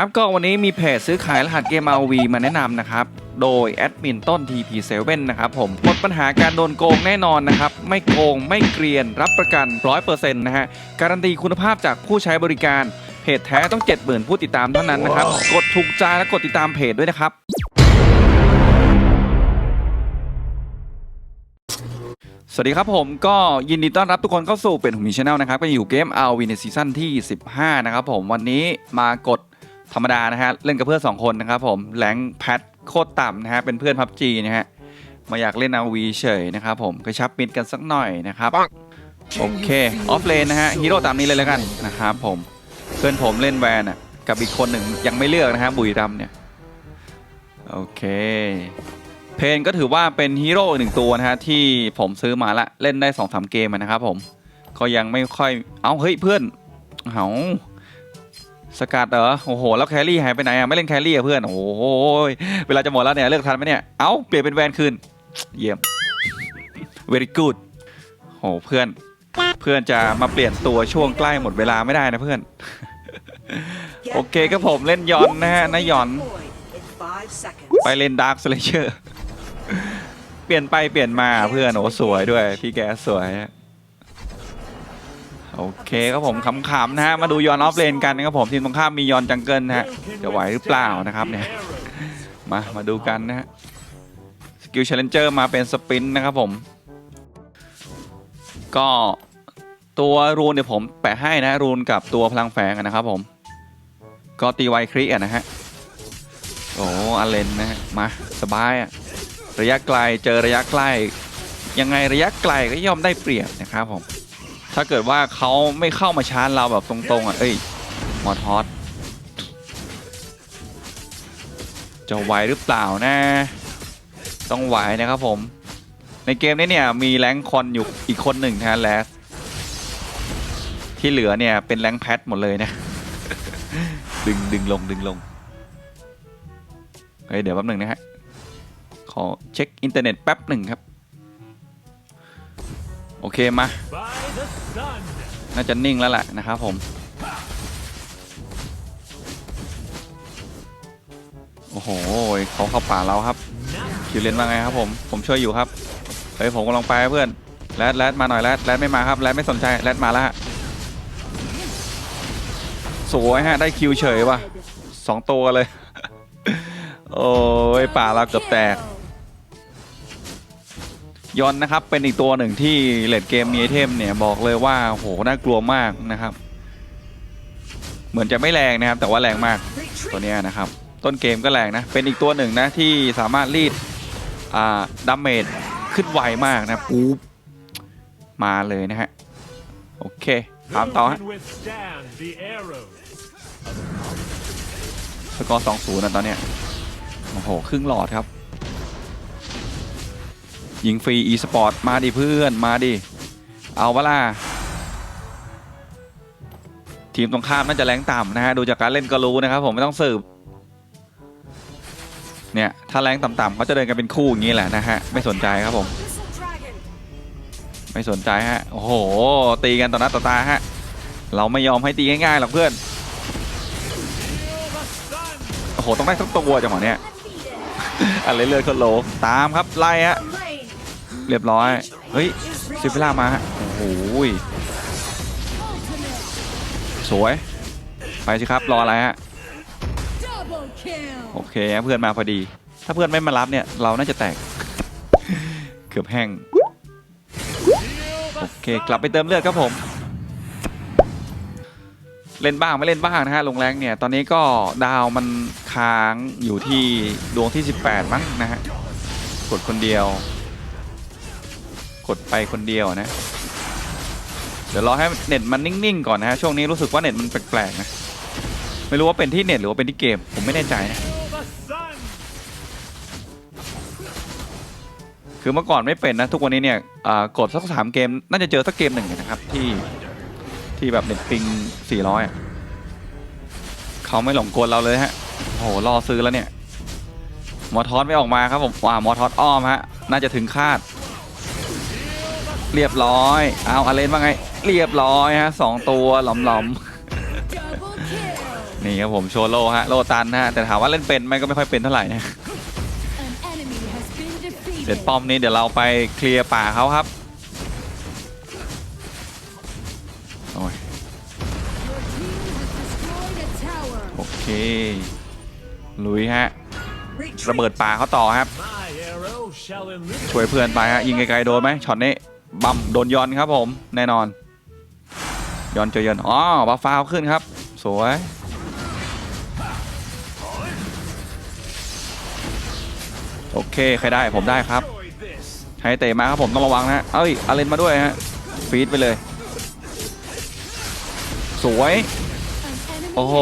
ครับก็วันนี้มีเพจซื้อขายรหัสเกม RV มาแนะนำนะครับ โดยแอดมินต้น TP7 นะครับผมหมดปัญหาการโดนโกงแน่นอนนะครับ ไม่โกงไม่เกรียนรับประกัน 100%นะฮะ การันตีคุณภาพจากผู้ใช้บริการ เพจแท้ต้อง 70,000 ผู้ติดตามเท่านั้นนะครับ กดถูกใจและกดติดตามเพจด้วยนะครับสวัสดีครับผมก็ยินดีต้อนรับทุกคนเข้าสู่เป็นหุมีชาแนลนะครับ ก็อยู่เกม RV ในซีซั่นที่ 15 นะครับผมวันนี้มากด ธรรมดานะฮะเล่นกับเพื่อน2คนนะครับผมแรงแพทโคตรต่ำนะฮะเป็นเพื่อนพับจีนะฮะมาอยากเล่น RV เฉยนะครับผมกระชับมิดกันสักหน่อยนะครับโอเคออฟเลนนะฮะฮีโร่ตามนี้เลยแล้วกันนะครับผมเพื่อนผมเล่นแวนอะกับอีกคนหนึ่งยังไม่เลือกนะฮะบุรีรัมย์เนี่ยโอเค เพนก็ถือว่าเป็นฮีโร่หนึ่งตัวนะฮะที่ผมซื้อมาละเล่นได้2อสเกมอะนะครับผมก็ยังไม่ค่อยเอาเฮ้ยเพื่อนเหา สกัดเหรอโอ้โหแล้วแครี่หายไปไหนอะไม่เล่นแครี่อะเพื่อนโอ้โหเวลาจะหมดแล้วเนี่ยเลือกทันไหมเนี่ยเอ้าเปลี่ยนเป็นแวนคืนเยี่ยม very good โหเพื่อนเพื่อนจะมาเปลี่ยนตัวช่วงใกล้หมดเวลาไม่ได้นะเพื่อน โอเคก็ผมเล่นยอนนะฮะนะยอน ไปเล่นดาร์คสเลเชอร์เปลี่ยนไปเปลี่ยนมาเพื่อนโอ้สวยด้วยพี่แกสวย โอเคครับผมขำๆนะฮะมาดูยอนออฟเลนกันนะครับผมทีมตรงข้ามมียอนจังเกิลนะฮะจะไหวหรือเปล่านะครับเนี่ยมามาดูกันนะฮะสกิลเชลเลนเจอร์มาเป็นสปรินต์นะครับผม ก็ตัวรูนเดี๋ยวผมแปะให้นะรูนกับตัวพลังแฝงอะนะครับผม ก็ตีไวคริอะนะฮะโอ้อาเลนนะฮะมาสบายอะระยะไกลเจอระยะใกล้ยังไงระยะไกลก็ย่อมได้เปรียบนะครับผม ถ้าเกิดว่าเขาไม่เข้ามาชาร์จเราแบบตรงๆอะเอ้ยมอทอสจะไหวหรือเปล่านะ ต้องไหวนะครับผม ในเกมนี้เนี่ยมีแรงค์คอนอยู่อีกคนหนึ่งนะฮะแลสที่เหลือเนี่ยเป็นแรงค์แพทหมดเลยนะ ดึงดึงลงดึงลงเฮ้ยเดี๋ยวแป๊บหนึ่งนะฮะ ขอเช็คอินเทอร์เน็ตแป๊บหนึ่งครับ โอเคมา น่าจะนิ่งแล้วแหละนะครับผม โอ้โหเขาเข้าป่าเราครับ คิวเลนว่าไงครับผม ผมช่วยอยู่ครับ เฮ้ยผมกำลังไปเพื่อนแรดแรดมาหน่อยแรดแรดไม่มาครับแรดไม่สนใจแรดมาแล้วฮะสวยฮะได้คิวเฉยว่ะสองตัวเลย โอ้ยป่าเราเกือบแตก ยอนนะครับเป็นอีกตัวหนึ่งที่เลดเกมมีไอเทมเนี่ยบอกเลยว่าโหน่ากลัวมากนะครับ เหมือนจะไม่แรงนะครับ แต่ว่าแรงมากตัวนี้นะครับ ต้นเกมก็แรงนะ เป็นอีกตัวหนึ่งนะที่สามารถรีดอ่าดาเมจขึ้นไวมากนะปุ๊บมาเลยนะฮะโอเคตามต่อฮะสกอร์สองศูนย์นะตอนเนี้ยโอ้โหครึ่งหลอดครับ ยิงฟรี e สปอร์ตมาดิเพื่อนมาดิ เอาเวล่ะทีมตรงข้ามน่าจะแรงต่ำนะฮะดูจากการเล่นก็รู้นะครับผมไม่ต้องสืบเนี่ยถ้าแรงต่ำๆเขาจะเดินกันเป็นคู่อย่างนี้แหละนะฮะไม่สนใจครับผม ไม่สนใจฮะโอ้โหตีกันต่อหน้าต่อตาฮะเราไม่ยอมให้ตีง่ายๆหรอกเพื่อนโอ้โหต้องได้สักตัวจังหวะเนี้ยอะไรเลือดโลตามครับไล่ฮะ เรียบร้อย เฮ้ยซิฟิล่ามาฮะโอ้โหสวย ไปสิครับรออะไรฮะโอเคเพื่อนมาพอดี ถ้าเพื่อนไม่มารับเนี่ย เราน่าจะแตก เกือบแห้งโอเคกลับไปเติมเลือดครับผม เล่นบ้างไม่เล่นบ้างนะฮะลงแรงเนี่ย ตอนนี้ก็ดาวมันค้างอยู่ที่ดวงที่ 18 มั้งนะฮะกดคนเดียว กดไปคนเดียวนะ เดี๋ยวรอให้เน็ตมันนิ่งๆก่อนนะฮะช่วงนี้รู้สึกว่าเน็ตมันแปลกๆนะไม่รู้ว่าเป็นที่เน็ตหรือว่าเป็นที่เกมผมไม่แน่ใจนะคือเมื่อก่อนไม่เป็นนะทุกวันนี้เนี่ยกดสักสามเกมน่าจะเจอสักเกมหนึ่งนะครับที่ที่แบบเน็ตปิง400อะเขาไม่หลงกลเราเลยฮะโอ้โหรอซื้อแล้วเนี่ยมอทอสไม่ออกมาครับผมว้ามอทอสอ้อมฮะน่าจะถึงคาด เรียบร้อย เอาอาเลนว่าไง เรียบร้อยฮะสองตัวหลอม Double kill. ๆนี่ครับผมโชว์โลฮะ โลตันฮะ แต่ถามว่าเล่นเป็นไหมก็ไม่ค่อยเป็นเท่าไหร่นะ An enemy has been เสร็จ defeated. ป้อมนี้เดี๋ยวเราไปเคลียร์ป่าเขาครับโอ้ย Your team has destroyed a tower. โอเค ลุยฮะ ระเบิดป่าเขาต่อครับ My arrow shall illuminate ช่วยเพื่อนไปฮะ ยิงไกลๆโดนไหมช็อตนี้ บัมโดนยอนครับผมแน่นอนยอนเจอยอนอ๋อบัฟฟ้าวขึ้นครับ สวยโอเคใครได้ผมได้ครับให้เตะมาครับผมต้องระวังนะเอ้ยอาเลนมาด้วยฮะฟีดไปเลย สวย โอ้โห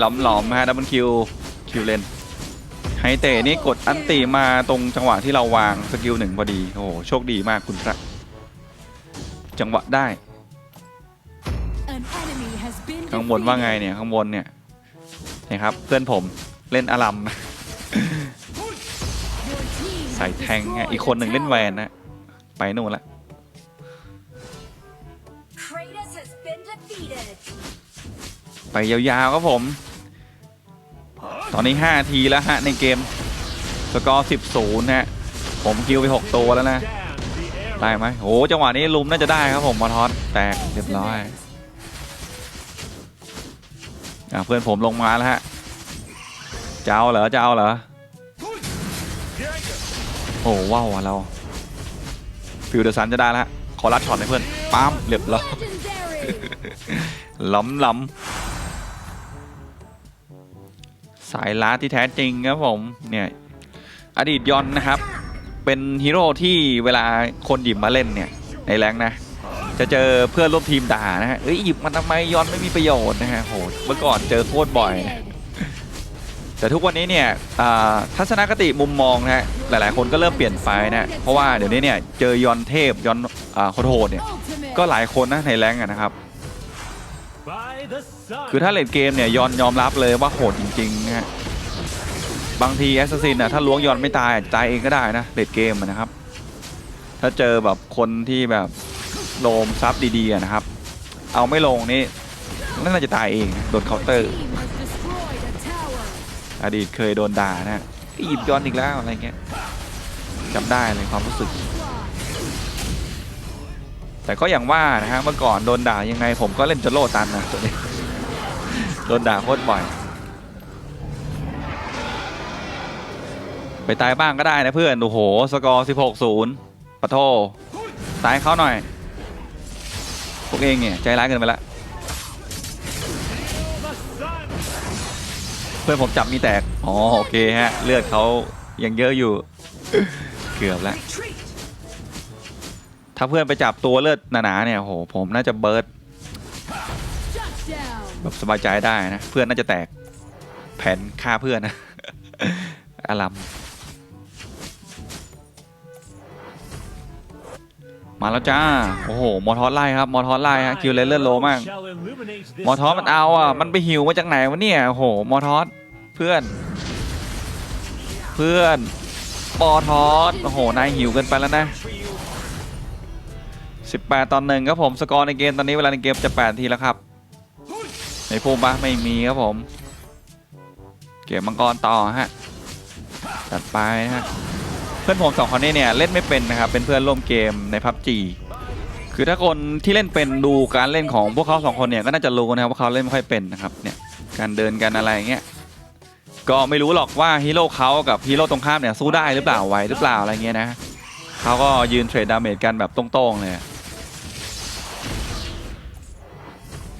หลอมหลอมๆฮะดับเบิลคิวคิวเลนไฮเตะนี่กดอันติมาตรงจังหวะที่เราวางสกิลหนึ่งพอดี โอ้โห โชคดีมากคุณพระ จังหวะได้ An enemy has been ข้างบนว่าไง defeated. เนี่ยข้างบนเนี่ยนี่ครับเพื่อนผมเล่นอารัม Your team ใส่ has แทงไง destroyed อีกคนหนึ่ง a เล่นแวน tower. นะไปนู่นละ Kratos has been defeated. ไปยาวๆครับผม ตอนนี้ 5 ทีแล้วฮะในเกม สกอร์ 10 0ฮะผมคิวไป 6 ตัวแล้วนะ Down the arrow. ได้ไหมโอ้จังหวะนี้ลุมน่าจะได้ครับผมมอทอสแตกเรียบร้อยอะเพื่อนผมลงมาแล้วฮะจะเอาเหรอจะเอาเหรอโอ้ว้าวเราฟิวเดอร์ซันจะได้แล้วฮะขอรัดช็อตให้เพื่อนปั๊มเรียบร้อยล้ำล้ำสายลัดที่แท้จริงครับผมเนี่ยอดีตยอนนะครับ เป็นฮีโร่ที่เวลาคนหยิบมาเล่นเนี่ยในแรงค์นะ จะเจอเพื่อนร่วมทีมด่านะฮะเอ้ยหยิบมันทำไมยอนไม่มีประโยชน์นะฮะโหเมื่อก่อนเจอโคตรบ่อยนะแต่ทุกวันนี้เนี่ยอ่าทัศนคติมุมมองนะฮะหลายๆ คนก็เริ่มเปลี่ยนไปนะเพราะว่าเดี๋ยวนี้เนี่ยเจอยอนเทพยอนอ่าโหดๆเนี่ย Ultimate. ก็หลายคนนะในแรงค์อะนะครับ By the sun. คือถ้าเล่นเกมเนี่ยยอนยอมรับเลยว่าโหดจริงๆนะฮะ บางทีแอสซัสซินน่ะถ้าล้วงยอนไม่ตายอาจจะตายเองก็ได้นะเล่นเกมนะครับ ถ้าเจอแบบคนที่แบบโลมซับดีๆนะครับ เอาไม่ลงนี่น่าจะตายเองโดนเคาน์เตอร์อดีตเคยโดนด่านะหยิบยอนอีกแล้วอะไรเงี้ยจำได้เลยความรู้สึก แต่ก็อย่างว่านะฮะเมื่อก่อนโดนด่ายังไงผมก็เล่นจนโลตันนะตัวนี้โดนด่าโคตรบ่อย ไปตายบ้างก็ได้นะเพื่อนโอ้โหสกอร์16 0ปะโทตายเขาหน่อย พวกเองเนี่ยใจร้ายเกินไปละเพื่อนผมจับมีแตก อ๋อโอเคฮะ เลือดเขายังเยอะอยู่ เกือบแล้ว ถ้าเพื่อนไปจับตัวเลือดหนาๆเนี่ยโหผมน่าจะเบิร์ดแบบสบายใจได้นะ เพื่อนน่าจะแตกแผนฆ่าเพื่อนนะอารัม มาแล้วจ้า โอ้โห มอทอสไล่ครับ มอทอสไล่ฮะ คิวเลนเลือดโลมาก Shall illuminate this มอทอสมันเอาอะ dark มันไปหิวมาจากไหนวะเนี่ย โอ้โห มอทอสเพื่อน เพื่อนมอทอสโอ้โห นายหิวเกันไปแล้วนะ 18ตอนหนึ่งครับผม สกอร์ในเกมตอนนี้เวลาในเกมจะ 8 ทีแล้วครับ ในภูมิปะไม่มีครับผม เก็บมังกรต่อฮะ จัดไปนะฮะ เพื่อนผมสองคนนี้เนี่ยเล่นไม่เป็นนะครับเป็นเพื่อนร่วมเกมในพับจีคือถ้าคนที่เล่นเป็นดูการเล่นของพวกเขาสองคนเนี่ยก็น่าจะรู้นะครับว่าเขาเล่นไม่ค่อยเป็นนะครับเนี่ยการเดินกันอะไรเงี้ยก็ไม่รู้หรอกว่าฮีโร่เขากับฮีโร่ตรงข้ามเนี่ยสู้ได้หรือเปล่าไหวหรือเปล่าอะไรเงี้ยนะเขาก็ยืนเทรดดาเมจกันแบบตรงๆเลย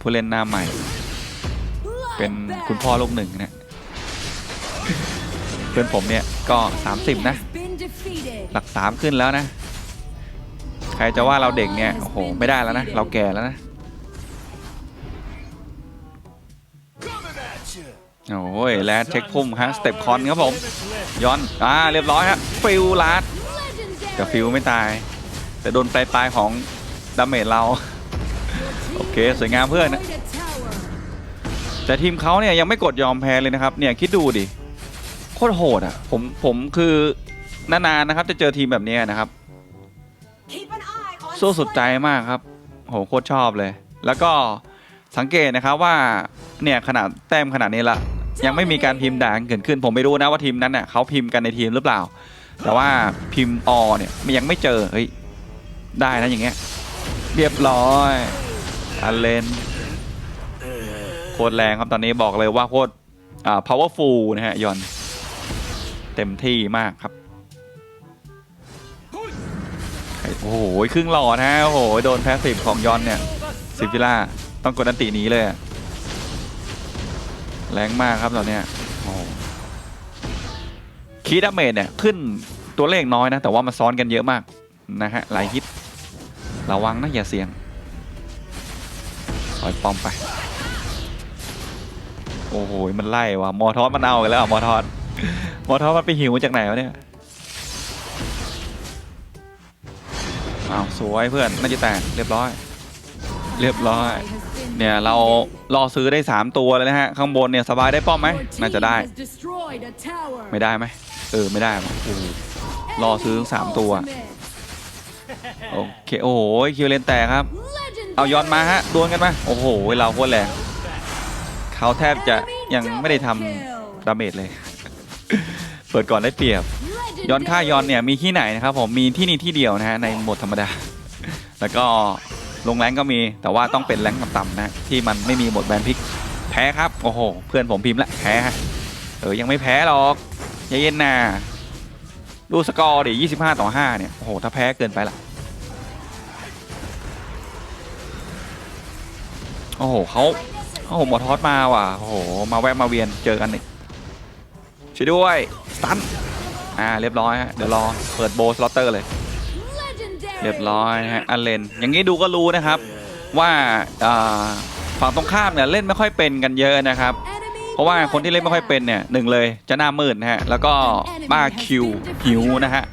ผู้เล่นหน้าใหม่ เป็นคุณพ่อลูกหนึ่งนะเพื่อนผมเนี่ยก็ 30 นะ หลักสามขึ้นแล้วนะ ใครจะว่าเราเด็กเนี่ย โอ้โห ไม่ได้แล้วนะ เราแก่แล้วนะ โอ้ย แลดเช็คพุ่มฮะ สเต็ปคอนครับผม ย้อน อ่า เรียบร้อยครับฟิลลัดแต่ฟิลไม่ตาย แต่โดนปลายปลายของดาเมจเรา โอเค สวยงามเพื่อนนะ แต่ทีมเขาเนี่ยยังไม่กดยอมแพ้เลยนะครับ เนี่ยคิดดูดิ โคตรโหดอะ ผม ผมคือ นานๆนะครับ จะเจอทีมแบบเนี้ยนะครับ Keep an eye on สู้สุดใจมากครับโหโคตรชอบเลย แล้วก็สังเกตนะครับว่าเนี่ยขนาดแต้มขนาดนี้ละยังไม่มีการพิมพ์ด่ากันเกิดขึ้นผมไม่รู้นะว่าทีมนั้นเนี่ยเขาพิมพ์กันในทีมหรือเปล่า แต่ว่าพิมพ์อเนี่ยมันยังไม่เจอเฮ้ยได้นะอย่างเงี้ยเรียบร้อยอันเลนโคตรแรงครับตอนนี้บอกเลยว่าโคตรอ่า powerful นะฮะยอนเต็มที่มากครับ โอ้โหครึ่งหลอดนะโอ้โหโดนแพสซีฟของยอนเนี่ยซิฟิล่าต้องกดอันติหนีเลยแรงมากครับตอนเนี้ยโอ้คีดาเมจเนี่ยขึ้นตัวเลขน้อยนะ แต่ว่ามันซ้อนกันเยอะมากนะฮะหลายฮิตระวังนะอย่าเสี่ยงปลอยปอมไป โอ้โหมันไล่ว่ะมอทอสมันเอากันแล้วมอทอสมอทอสมันไปหิวมาจากไหนวะเนี่ย อ้าวสวยเพื่อนน่าจะแตกเรียบร้อย เรียบร้อย เนี่ยเรารอซื้อได้ 3 ตัวเลยนะฮะ ข้างบนเนี่ยสบายได้ป้อมไหมน่าจะได้ ไม่ได้ไหมเออไม่ได้ว่ะโอ้รอซื้อสามตัวโอเคโอ้โหคิวเลนแตกครับ เอาย้อนมาฮะดวลกันมาโอ้โหเราโคตรแรงเขาแทบจะยังไม่ได้ทำดาเมจเลย เปิดก่อนได้เปรียบ ย้อนค่าย้อนเนี่ยมีที่ไหนนะครับผมมีที่นี่ที่เดียวนะฮะในโหมดธรรมดา แล้วก็ลงแรงก็มีแต่ว่าต้องเป็นแรงต่ำๆนะที่มันไม่มีโหมดแบนพิกแพ้ครับโอ้โห เพื่อนผมพิมพ์ละแพ้เออยังไม่แพ้หรอกเย็นนาดูสกอร์ดิ25 ต่อ 5 เนี่ย โอ้โห ถ้าแพ้เกินไปละโอ้โหเขาโอ้โห หมอทอสมาว่ะ โอ้โห มาแวะมาเวียนเจอกันอีกช่วยด้วย สตัน อ่าเรียบร้อยฮะเดี๋ยวรอเปิดโบสลอตเตอร์เลย เรียบร้อยนะฮะอันเลนอย่างนี้ดูก็รู้นะครับว่าอ่าฝั่งตรงข้ามเนี่ยเล่นไม่ค่อยเป็นกันเยอะนะครับ เพราะว่าคนที่เล่นไม่ค่อยเป็นเนี่ยหนึ่งเลยจะหน้ามืดนะฮะแล้วก็บ้าคิวหิวนะฮะ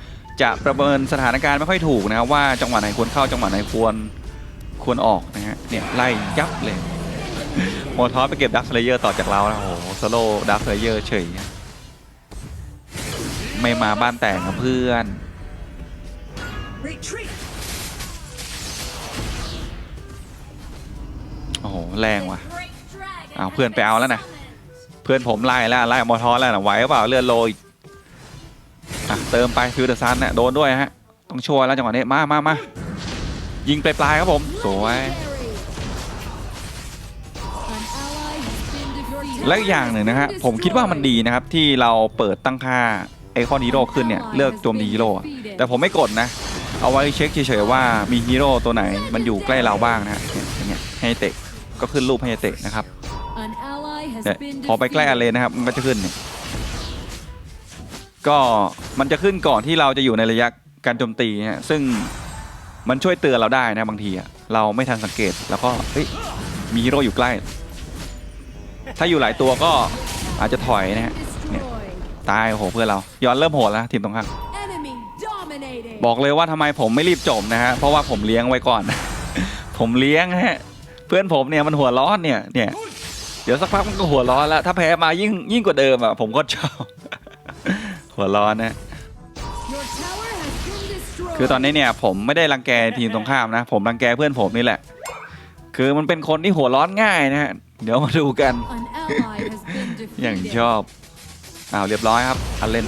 จะประเมินสถานการณ์ไม่ค่อยถูกนะครับว่าจังหวะไหนควรเข้าจังหวะไหนควรควรออกนะฮะเนี่ยไล่ยับเลยโมทอสไปเก็บดักสเลเยอร์ต่อจากเรานะโอ้โหสโลดักสเลเยอร์เฉย ไม่มาบ้านแต่งกับเพื่อน retreat โอ้โห แรงว่ะเอาเพื่อนไปเอาแล้วนะ เพื่อนผมไล่แล้วไล่มอทอสแล้วนะไหวหรือเปล่าเลือดโลอีกอะเติมไปฟิวเดอร์ซันเนี่ยโดนด้วยฮะ ต้องช่วยแล้วจังหวะนี้มามามายิงปลายๆครับผม สวยและอีกอย่างหนึ่งนะฮะผมคิดว่ามันดีนะครับที่เราเปิดตั้งค่า ไอคอนฮีโร่ขึ้นเนี่ยเลือกโจมตีฮีโร่อะแต่ผมไม่กดนะ เอาไว้เช็คเฉยๆว่ามีฮีโร่ตัวไหนมันอยู่ใกล้เราบ้างนะฮะเนี่ยอย่างเงี้ยให้เตะก็ขึ้นรูปให้เตะนะครับเนี่ยพอไปใกล้อาเลนนะครับมันก็จะขึ้นเนี่ยก็มันจะขึ้นก่อนที่เราจะอยู่ในระยะการโจมตีฮะซึ่งมันช่วยเตือนเราได้นะบางทีอะเราไม่ทันสังเกตแล้วก็เฮ้ยมีฮีโร่อยู่ใกล้ ถ้าอยู่หลายตัวก็อาจจะถอยนะฮะ ตายโอ้โหเพื่อนเราย้อนเริ่มโหดแล้วทีมตรงข้ามบอกเลยว่าทำไมผมไม่รีบจบนะฮะเพราะว่าผมเลี้ยงไว้ก่อน ผมเลี้ยงฮะเพื่อนผมเนี่ยมันหัวร้อนเนี่ยเนี่ยเดี๋ยวสักพักมันก็หัวร้อนแล้ว ถ้าแพ้มายิ่งยิ่งกว่าเดิมอะผมก็ชอบหัวร้อนนะคือตอนนี้เนี่ยผมไม่ได้รังแกทีมตรงข้ามนะ ผมรังแกเพื่อนผมนี่แหละ คือมันเป็นคนที่หัวร้อนง่ายนะฮะเดี๋ยวมาดูกัน อย่างชอบ อ้าวเรียบร้อยครับอันเล่น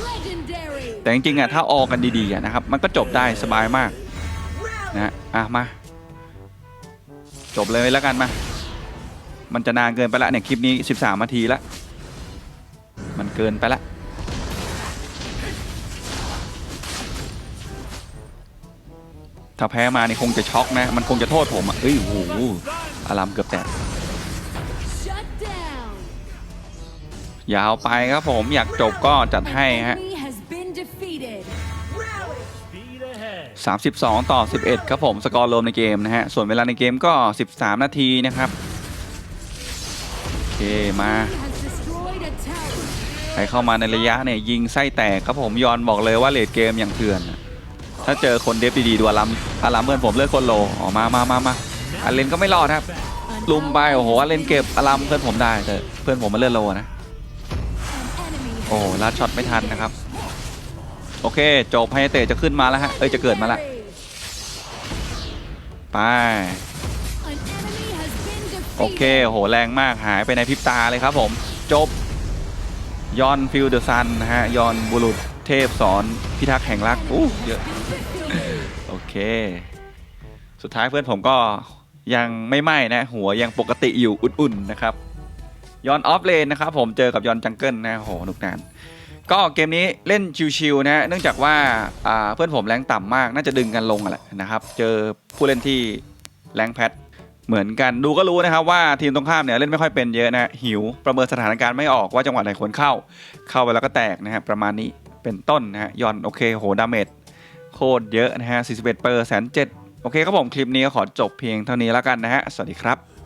แต่จริงๆอะถ้าออกกันดีๆนะครับ มันก็จบได้สบายมากนะฮะอะมา จบเลยแล้วกันมา มันจะนานเกินไปละเนี่ยคลิปนี้ 13นาทีละ มันเกินไปละถ้าแพ้มานี่คงจะช็อกนะ มันคงจะโทษผมอะเอ้ยโอ้โหอารามเกือบแตก ยาวไปครับผมอยากจบก็จัดให้ฮะ Speed ahead. 32 ต่อ 11 ครับผม สกอร์รวมในเกมนะฮะ ส่วนเวลาในเกมก็ 13 นาทีนะครับ โอเค มาใครเข้ามาในระยะเนี่ย ยิงไส้แตกครับผมยอนบอกเลยว่าเลดเกมอย่างเถื่อนอะถ้าเจอคนเดฟดีๆดูอารัมอารัมเพื่อนผมเลือกคนโลออกมามามามาอาเลนก็ไม่รอดครับ ลุมไป โอ้โหอาเลนเก็บอารัมเพื่อนผมได้แต่เพื่อนผมมาเลือกโลนะ โอ้ลัดช็อตไม่ทันนะครับ โอเคจบไฮเตะจะขึ้นมาแล้วฮะ เอ้ยจะเกิดมาละไปโอเคโหแรงมากหายไปในพริบตาเลยครับผม จบยอนฟิลเดอร์ซันนะฮะยอนบุรุษเทพสอนพิทักษ์แห่งรักอู้เยอะโอเค สุดท้ายเพื่อนผมก็ยังไม่ไหม้นะ หัวยังปกติอยู่อุ่นๆนะครับ ยอนออฟเลนนะครับผมเจอกับยอนจังเกิลนะโหหนุกนาน ก็เกมนี้เล่นชิวๆนะเนื่องจากว่าเพื่อนผมแรงต่ำมากน่าจะดึงกันลงอะแหละนะครับ เจอผู้เล่นที่แรงแพทเหมือนกันดูก็รู้นะครับว่าทีมตรงข้ามเนี่ยเล่นไม่ค่อยเป็นเยอะนะหิวประเมินสถานการณ์ไม่ออกว่าจังหวะไหนควรเข้า เข้าไปแล้วก็แตกนะฮะประมาณนี้เป็นต้นนะฮะยอนโอเคโหดาเมจโคตรเยอะนะฮะ41เปอร์แสนเจ็ดโอเคครับผมคลิปนี้ก็ขอจบเพียงเท่านี้แล้วกันนะฮะสวัสดีครับ